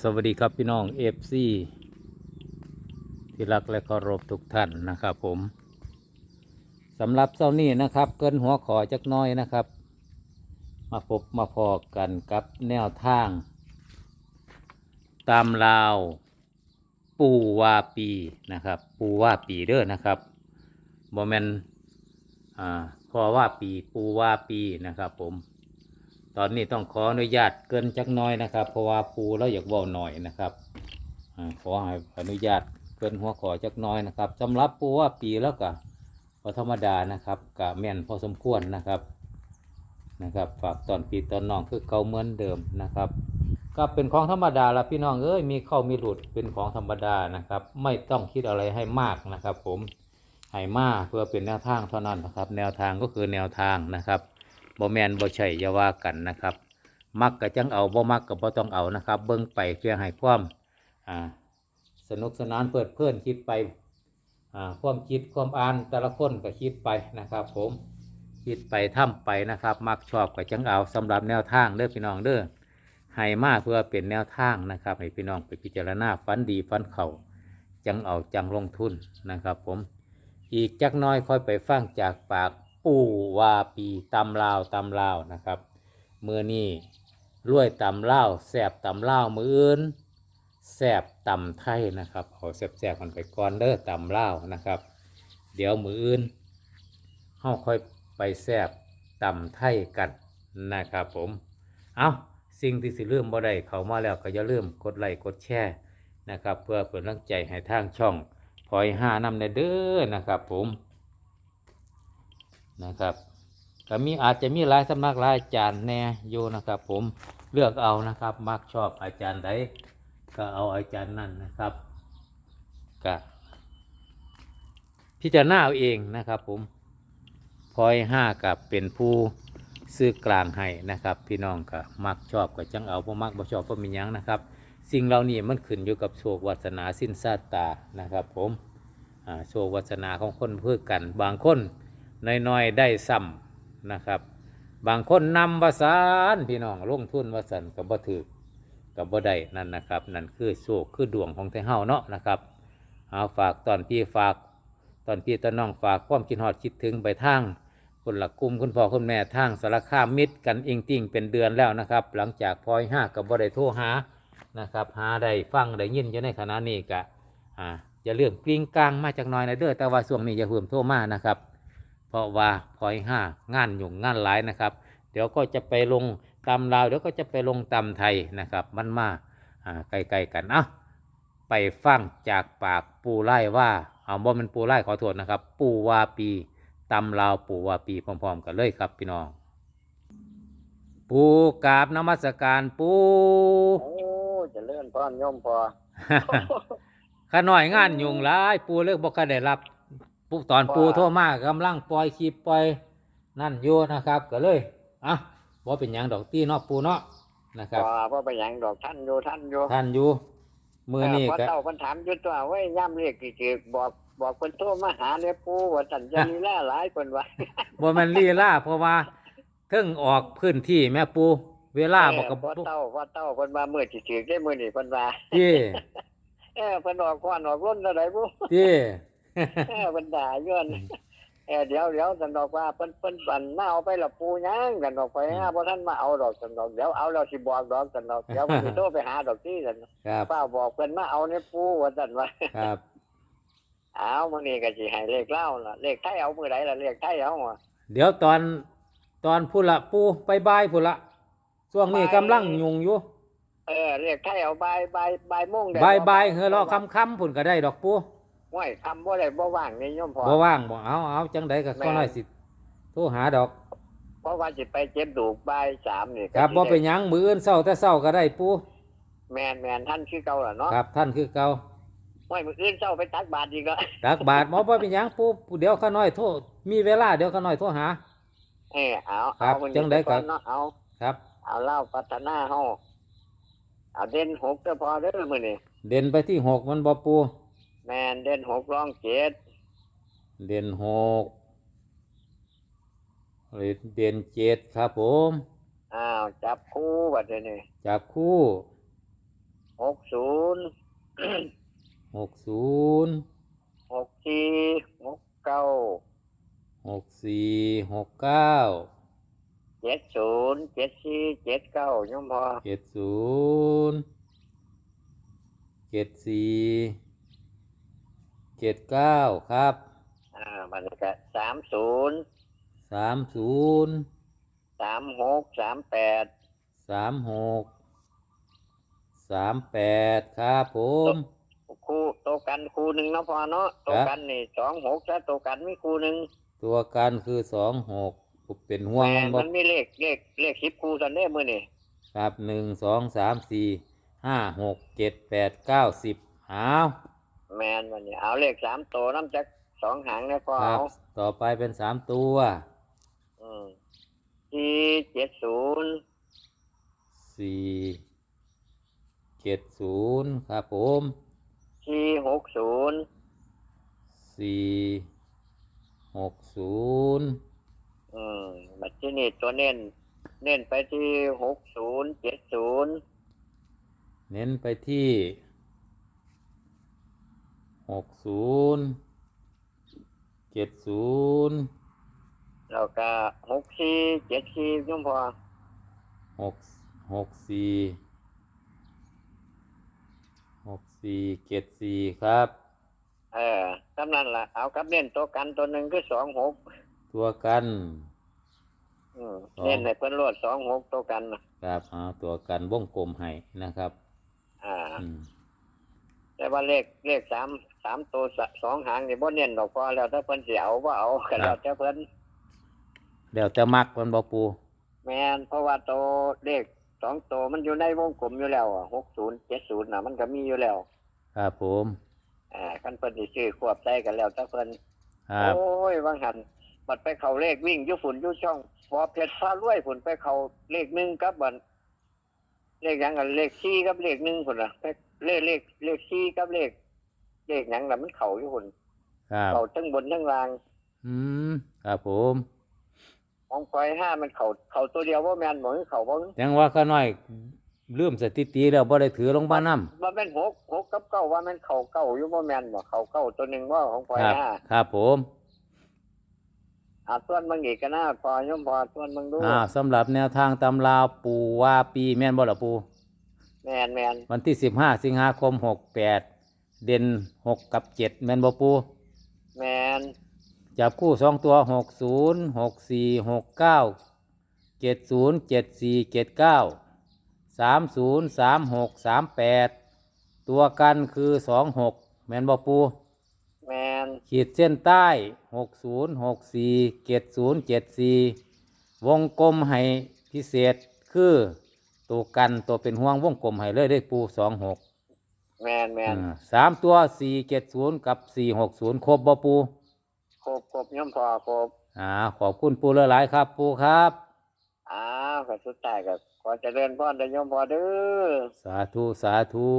สวัสดีครับพี่น้องเอฟซีที่รักและเคารพทุกท่านนะครับผมสำหรับเช้านี้นะครับ เกินหัวขอจักน้อยนะครับ มาพบมาพอกันกับแนวทาง ตามลาว ปูวาปีนะครับ ปูวาปีเด้อนะครับบอแมนอ่าพอว่าปีปูวาปีนะครับผม ตอนนี้ต้องขออนุญาตเกินจักน้อยนะครับ เพราะว่าปูเราอยากเว้าหน่อยนะครับขออนุญาตเกินหัวขอจักน้อยนะครับสำหรับปูว่าปีแล้วก็พอธรรมดานะครับกะแม่นพอสมควรนะครับนะครับ ฝากตอนปีตอนน้องคือเก่าเหมือนเดิมนะครับ ก็เป็นของธรรมดาละพี่น้องเอ้ยมีเข้ามีหลุดเป็นของธรรมดานะครับ ไม่ต้องคิดอะไรให้มากนะครับ ผมให้มากเพื่อเป็นแนวทางเท่านั้นนะครับ แนวทางก็คือแนวทางนะครับ บ่แมนบ่ใช่อย่าว่ากันนะครับ มักก็จังเอาบ่มักก็บ่ต้องเอานะครับ เบิ่งไปเพื่อให้ความอ่าสนุกสนานเพลิดเพลินคิดไปอ่าความคิดความอ่านแต่ละคนก็คิดไปนะครับ ผมคิดไปทำไปนะครับ มักชอบก็จังเอาสำหรับแนวทางเด้อพี่น้องเด้อให้มาเพื่อเป็นแนวทางนะครับ ให้พี่น้องไปพิจารณาฝันดีฝันเขาจังเอาจังลงทุนนะครับ ผมอีกจักน้อยค่อยไปฟังจากปาก ปู่วาปีตำลาวตำลาวนะครับเมื่อนี้รวยตำลาวแสบตำลาวมืออื่นแสบตำไทยนะครับเอาแสบๆกันไปก่อนเด้อตำลาวนะครับ เดี๋ยวมืออื่นเฮาค่อยไปแสบตำไทยกันนะครับผมเอาสิ่งที่สิลืมบ่ได้เขามาแล้วก็อย่าลืมกดไลค์กดแชร์นะครับ เพื่อเป็นกำลังใจให้ทางช่องพลอยห้านำในเด้อนะครับผม นะครับก็มีอาจจะมีหลายสำนักหลายอาจารย์แน่อยู่นะครับ ผมเลือกเอานะครับ มักชอบอาจารย์ใดก็เอาอาจารย์นั่นนะครับก็พิจารณาเอาเองนะครับ ผมพลอยห้ากับเป็นผู้ซื้อกลางให้นะครับ พี่น้องก็มักชอบก็จังเอาบ่มักบ่ชอบก็มียังนะครับ สิ่งเหล่านี้มันขึ้นอยู่กับโชควาสนาสิ้นซาตานะครับ ผมโชควาสนาของคนเพื่อกันบางคน น้อยๆได้ซ้ำนะครับ บางคนนำวาสานพี่น้องลงทุนวาสันกับบ่ถือกับบ่ได้นั่นนะครับ นั่นคือโชคคือดวงของไทเฮาเนาะนะครับเอาฝากตอนพี่ฝากตอนพี่ตอนน้องฝากความคิดฮอดคิดถึงไปทางคนหละกลุ่มคุณพ่อคุณแม่ทางสารคามมิตรกันอิงติ่งเป็นเดือนแล้วนะครับ หลังจากพลอยห้ากับบ่ได้โทรหานะครับ หาได้ฟังได้ยินอยู่ในขณะนี้กะอ่าอย่าเรื่องกลิ้งกลางมาจากน้อยในเด้อแต่ว่าช่วงนี้อย่าเพิ่มโทรมานะครับ เพราะว่าพลอยห้างานยุ่งงานหลายนะครับ เดี๋ยวก็จะไปลงตำลาวเดี๋ยวก็จะไปลงตำไทยนะครับมันมาไกลๆกันเอะไปฟังจากปากปูไล่ว่าเอาบ่มันปูไล่ขอโทษนะครับ ปูวาปีตำลาวปูวาปีพร้อมๆ กันเลยครับพี่น้อง ปูกราบนมัสการปูโอ้จะเลื่อนพรโยมพอข้าน้อยงานยุงหลายปูเลิกบอกได้รับ ปูตอนปูโทรมากำลังปล่อยคลิปปล่อยนั่นอยู่นะครับ ก็เลยอะบ่เป็นหยังดอกตีเนาะปูเนาะนะครับพอพ่ไปหยังดอกท่านอยู่ท่านอยู่ท่านอยู่มือนี้เพอก็เต่าเพิ่นถามอยู่ตัวเว้ยย่ำเรียกกี่จืกบอกบอกเพิ่นโทรมาหาเนี่ยปู่ว่าสัญญาลีลาหลายเพิ่นว่าบ่แมันลีล่าเพราะว่าเพิ่งออกพื้นที่แม่ปู เวลาบอกกับพอเต่าพอเต่าเพิ่นว่ามื้อสิจืกได้มื้อนี้เพิ่นว่าที่เออเพิ่นออกก่อนออกรุ่นเท่าใดบ่ที่ เออเพิ่นด่าย้อนเออเดี๋ยวเดี๋ยวสันดอกว่าเพิ่นเพิ่นบันมาเอาไปละปู่ยังกันดอกไปหาบ่ทันมาเอาดอกสันดอกเดี๋ยวเอาแล้วสิบอกดอกสันดอกเดี๋ยวมันสิโทรไปหาดอกที่สันครับป้าบอกเพิ่นมาเอาในปู่ว่าซั่นว่าครับเอามื้อนี้ก็สิให้เลขเล่าล่ะเลขไทยเอามื้อใดล่ะเลขไทยเอาอะเดี๋ยวตอนตอนพูดละปูไปบายพูดละช่วงนี้กำลังยุ่งอยู่เออเลขไทยเอาบ่ายบ่ายบ่ายโมงได้บายบายเฮอรอคำคำๆพุ่นก็ได้ดอกปู ห้วยคำบ่ได้บ่ว่างนี่โยมพ่อบ่ว่างบ่เอาเอาจังไดก็ข้อน้อยสิโทรหาดอก เพราะว่าสิไปเจ็บดูกบ่ายสามนี่ครับสิบ่ได้เป็นหยังมืออื่นเศร้าแต่เศร้าก็ได้ปูแม่นแม่นท่านคือเก่าล่ะเนาะครับ ท่านคือเก่าห้วยมื้ออื่นเช้าไปตักบาตรอีกก็ตักบาทหมอบ่เป็นหยังปูเดี๋ยวข้าน้อยโทรมีเวลาเดี๋ยวข้าน้อยโทรหาเออเอาครับเอามื้อนี้จังใดก็อนเนาะเอาครับเอาเล่าพัฒนาเฮาเอาเด่นหกก็พอเด้อมื้อนี้เด่นไปที่หกมันบ่ปู แม่นเด่นหกรองเจ็ดเด่นหกหรือเด่นเจ็ดครับผม อ้าวจับคู่บัดนี้จับคู่หหกศูนย์หกศูนย์หกสี่หกเก้าหกสี่หกเก้าเจ็ดศูนย์เจ็ดสี่เจ็ดเก้าย่อมพอเจ็ดศูนย์เจ็ดสี่ เจ็ดเก้าครับอ่ามันก็สามศูนย์สามศูนย์สามหกสามแปดสามหกสามแปดครับผม คู่โตวกันคู่หนึ่งเนาะพอเนาะโตวครับกันนี่สองหกถ้าโตวกันมีคู่หนึ่งตัวกันคือสองหกเป็นห่วงแม่มันนบ่มันมีเลขเลขเลขสิบคู่สันเด้มือนี่ครับหนึ่งสองสามสี่ห้าหกเจ็ดแปดเก้าสิบอ้าว แมนมันนี่เอาเลขสามโตวน้ำจักสองหางเนี่ยพอครัเอาบต่อไปเป็นสามตัวอืมสี่เจ็ดศูนย์สี่เจ็ดศูนย์ครับผมสี่หกศูนย์สี่หกศูนย์อืมบัดที่นี่ตัวเน้น เน้นไปที่หกศูนย์เจ็ดศูนย์เน้นไปที่ หกศูนย์เจ็ดศูนย์แล้วก็หกสี่เจ็ดสี่ย่อมพอหกหกสี่หกสี่เจ็ดสี่ครับ เออตำนั้นล่ะ เอากับเน้นตัวกันตัวหนึ่งคือสองหกตัวกันอืมสองเน้นในเพิ่นรวดสองหกตัวกันน่ะครับเอาตัวกันวงกลมให้นะครับ อ่า อืม แต่ว่าเลขเลขสามสามตัวสสองหางนี่บ่เน้นดอกพอแล้วถ้าเพิ่นสิเอาบ่เอาก็แล้วแต่เพิ่นเดี๋ยวจะมักมันบอปูแม่นเพราะว่าตัวเลขสองตัวมันอยู่ในวงกลมอยู่แล้วหกศูนย์เจ็ดศูนย์น่ะมันก็มีอยู่แล้ว ครับผมอ่าคันเพิ่นสิซื้อควบใส่กันแล้วถ้าเพิ่นครับโอ้ยวังหันบัดไปเข้าเลขวิ่งอยู่ฝุ่นอยู่ช่องพอเพชรฟ้ารวยฝุ่นไปเข้าเลขหนึ่งกับบัด เลขหยังกันเลขสี่กับเลขหนึ่งฝุ่นน่ะไปเลขเลขเลขสี่กับเลข เลขหยังน่ะมันเข้าอยู่ฝุ่นครับเข้าทั้งบนทั้งล่าง อืมครับผมของปล่อยห้ามันเข้าเข้าตัวเดียวว่าแม่นบ่คือเข้าบ่ยังว่าข้าน้อยลืมสถิติแล้วบ่ได้ถือลงบ้านน้ว่าแม่นหกหกกับเก้าว่าแม่นเข้าเก้าอยู่บ่แม่นบ่เข้าเก้าตัวหนึงว่าของปล่ำอยครับห้า ครับผม อ่าส่วนมึงอีกก็น่าพอยมพอส่วนมึงดูอ่าสำหรับแนวทางตำราวปูว่าปีแม่นบ่ล่ะปู แม่นแม่นวันที่สิบห้าสิงหาคมหกแปดเด่นหกกับเจ็ดแม่นบ่ปู แม่นจับคู่สองตัวหกศูนย์หกสี่หกเก้าเจ็ดศูนย์เจ็ดสี่เจ็ดเก้าสามศูนย์สามหกสามแปดตัวกันคือสองหกแม่นบ่ปูแม่น ขีดเส้นใต้หกศูนย์หกสี่เจ็ดศูนย์เจ็ดสี่วงกลมให้พิเศษคือตัวกันตัวเป็นห่วงวงกลมให้เลยได้ปูสองหกแม่นแม่นสามตัวสี่เจ็ดศูนย์กับสี่หกศูนย์ครบบ่ปูครบครบยมพอครบอ่าขอบคุณปูหลายๆครับ ปูครับอ้าวก็สุดท้ายก็ขอเจริญพรเด้อยมพอเด้อสาธุสาธุ